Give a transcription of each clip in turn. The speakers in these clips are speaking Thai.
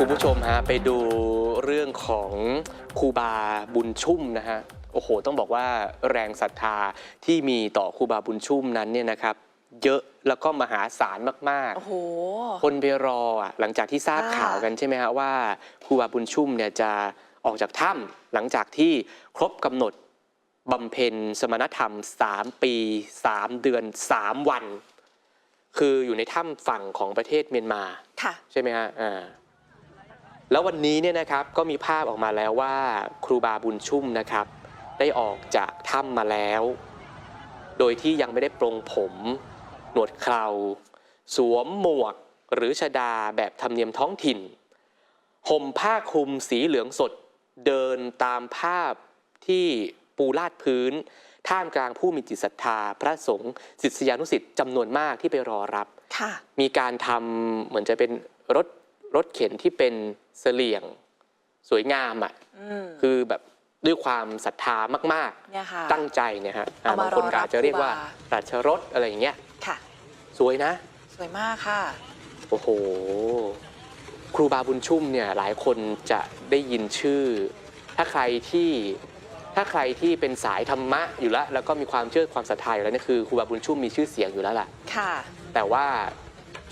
คุณผู้ชมฮะไปดูเรื่องของครูบาบุญชุ่มนะฮะโอ้โห ต้องบอกว่าแรงศรัทธาที่มีต่อครูบาบุญชุ่มนั้นเนี่ยนะครับ เยอะแล้วก็มหาศาลมากโอ้โหๆคนไปรออะหลังจากที่ทราบค่ะข่าวกันใช่ไหมฮะว่าครูบาบุญชุ่มเนี่ยจะออกจากถ้ำหลังจากที่ครบกำหนดบำเพ็ญสมณธรรม 3 ปี 3 เดือน 3 วัน คืออยู่ในถ้ำฝั่งของประเทศเมียนมา ค่ะ ใช่ไหมฮะอ่า แล้ววันนี้เนี่ยนะครับก็มีภาพออกมาแล้วว่าครูบาบุญชุ่มนะครับ ได้ออกจากถ้ำมาแล้ว โดยที่ยังไม่ได้ปรงผม หนวดเคราสวมหมวกหรือชดาแบบธรรมเนียมท้องถิ่น ห่มผ้าคลุมสีเหลืองสดเดินตามภาพที่ปูลาดพื้น ท่ามกลางผู้มีจิตศรัทธา พระสงฆ์ศิษยานุศิษย์จำนวนมากที่ไปรอรับค่ะมีการทำเหมือนจะเป็นรถ รถเข็นที่เป็นเสลี่ยงสวยงามอะอืมคือแบบด้วยความศรัทธามากเนี่ยค่ะๆตั้งใจเนี่ยฮะอ่าเอามารบางคนก็รอรับอาจจะเรียกว่าครูบาราชรถอะไรอย่างเงี้ยค่ะ สวยนะ สวยมากค่ะ โอ้โห ครูบาบุญชุ่มเนี่ยหลายคนจะได้ยินชื่อ ถ้าใครที่ถ้าใครที่เป็นสายธรรมะอยู่แล้ว แล้วก็มีความเชื่อความศรัทธาอยู่แล้วนี่คือครูบาบุญชุ่มมีชื่อเสียงอยู่แล้วล่ะค่ะ แต่ว่า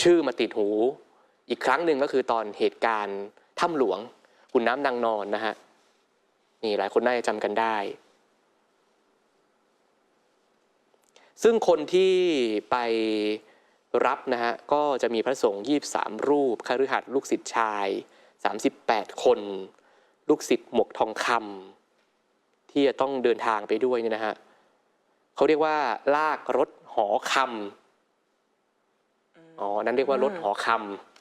ชื่อมาติดหู อีกครั้งหนึ่งก็คือตอนเหตุการณ์ถ้ำหลวงขุนน้ำนางนอนนะฮะนี่หลายคนน่าจะจำกันได้ ซึ่งคนที่ไปรับนะฮะก็จะมีพระสงฆ์23 รูปคฤหัสถ์ลูกศิษย์ชาย 38 คน ลูกศิษย์หมวกทองคำที่จะต้องเดินทางไปด้วยเนี่ยนะฮะเขาเรียกว่าลากรถหอคำอ๋อ นั่นเรียกว่ารถหอคำ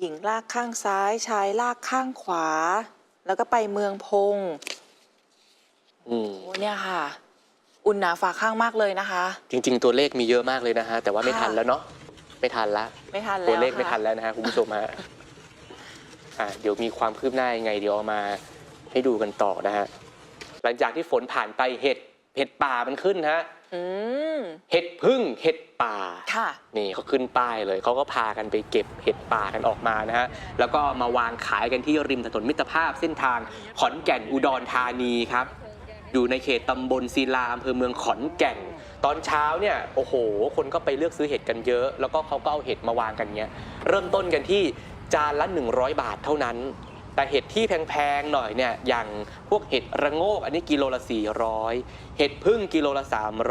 หญิงลากข้างซ้าย ชายลากข้างขวา แล้วก็ไปเมืองพงำอืม โอ้เนี่ยค่ะ อุ่นหนาฝาข้างมากเลยนะคะ จริง ๆ ตัวเลขมีเยอะมากเลยนะฮะ แต่ว่าไม่ค่ะทันแล้วเนาะไม่ทันละ ไม่ทันแล้วตัวเลขค่ะไม่ทันแล้วนะฮะคุณผู้ชมฮะอ่าเดี๋ยวมีความคืบหน้ายังไง เดี๋ยวเอามาให้ดูกันต่อนะฮะ หลังจากที่ฝนผ่านไปเห็ดเห็ดป่ามันขึ้นฮะอืม เห็ดพึ่งเห็ดป่าค่ะนี่เขาขึ้นป้ายเลยเขาก็พากันไปเก็บเห็ดป่ากันออกมานะฮะแล้วก็มาวางขายกันที่ริมถนนมิตรภาพเส้นทางขอนแก่นอุดรธานีครับ อยู่ในเขตตำบลศิลาอำเภอเมืองขอนแก่น ตอนเช้าเนี่ยโอ้โห คนก็ไปเลือกซื้อเห็ดกันเยอะ แล้วก็เขาก็เอาเห็ดมาวางกันเนี้ยเริ่มต้นกันที่จานละ 100 บาทเท่านั้น แต่เห็ดที่แพงๆหน่อยเนี่ยอย่างพวกเห็ดระโงกอันนี้กิโลละ 400 เห็ดพึ่งกิโลละ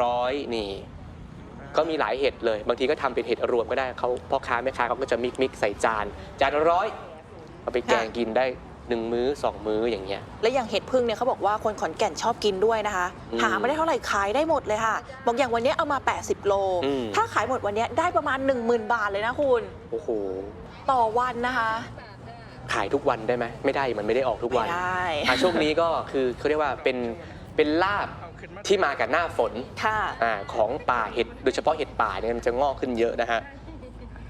300 นี่ ก็มีหลายเห็ดเลย บางทีก็ทำเป็นเห็ดรวมก็ได้เขาพ่อค้าแม่ค้าเขาก็จะมิกมิกใส่จานจานละร้อยเอาไปแกงกินได้หนึ่งมื้อสองมื้ออย่างเงี้ยและอย่างเห็ดพึ่งเนี่ยเขาบอกว่าคนขอนแก่นชอบกินด้วยนะคะอืมหาไม่ได้เท่าไหร่ขายได้หมดเลยค่ะบอกอย่างวันนี้เอามา 80 โลอืมถ้าขายหมดวันนี้ได้ประมาณ 10,000 บาทเลยนะคุณ โอ้โห ต่อวันนะคะ ขายทุกวันได้ไหมไม่ได้มันไม่ได้ออกทุกไม่วันได้อะช่วงนี้ก็คือเขาเรียกว่าเป็นเป็นลาบที่มากับหน้าฝนค่ะ อาของป่าเห็ดโดยเฉพาะเห็ดป่าเนี่ยมันจะงอกขึ้นเยอะนะฮะ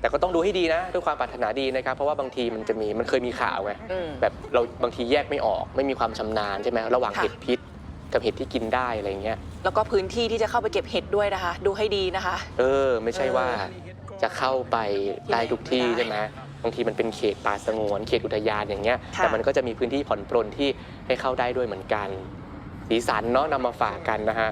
แต่ก็ต้องดูให้ดีนะด้วยความปรารถนาดีนะครับ เพราะว่าบางทีมันจะมีมันเคยมีข่าวไงอืม แบบเราบางทีแยกไม่ออก ไม่มีความชำนาญใช่ไหมระหว่างค่ะ เห็ดพิษ กับเห็ดที่กินได้อะไรเงี้ย แล้วก็พื้นที่ที่จะเข้าไปเก็บเห็ดด้วยนะคะ ดูให้ดีนะคะ เออ ไม่ใช่ว่าเอจะเข้าไปได้ทุกที่ไม่ได้ใช่ไหม บางทีมันเป็นเขตป่าสงวน เขตอุทยานอย่างเงี้ยค่ะ แต่มันก็จะมีพื้นที่ผ่อนปรนที่ให้เข้าได้ด้วยเหมือนกัน สีสันเนาะนำมาฝากกันนะฮะ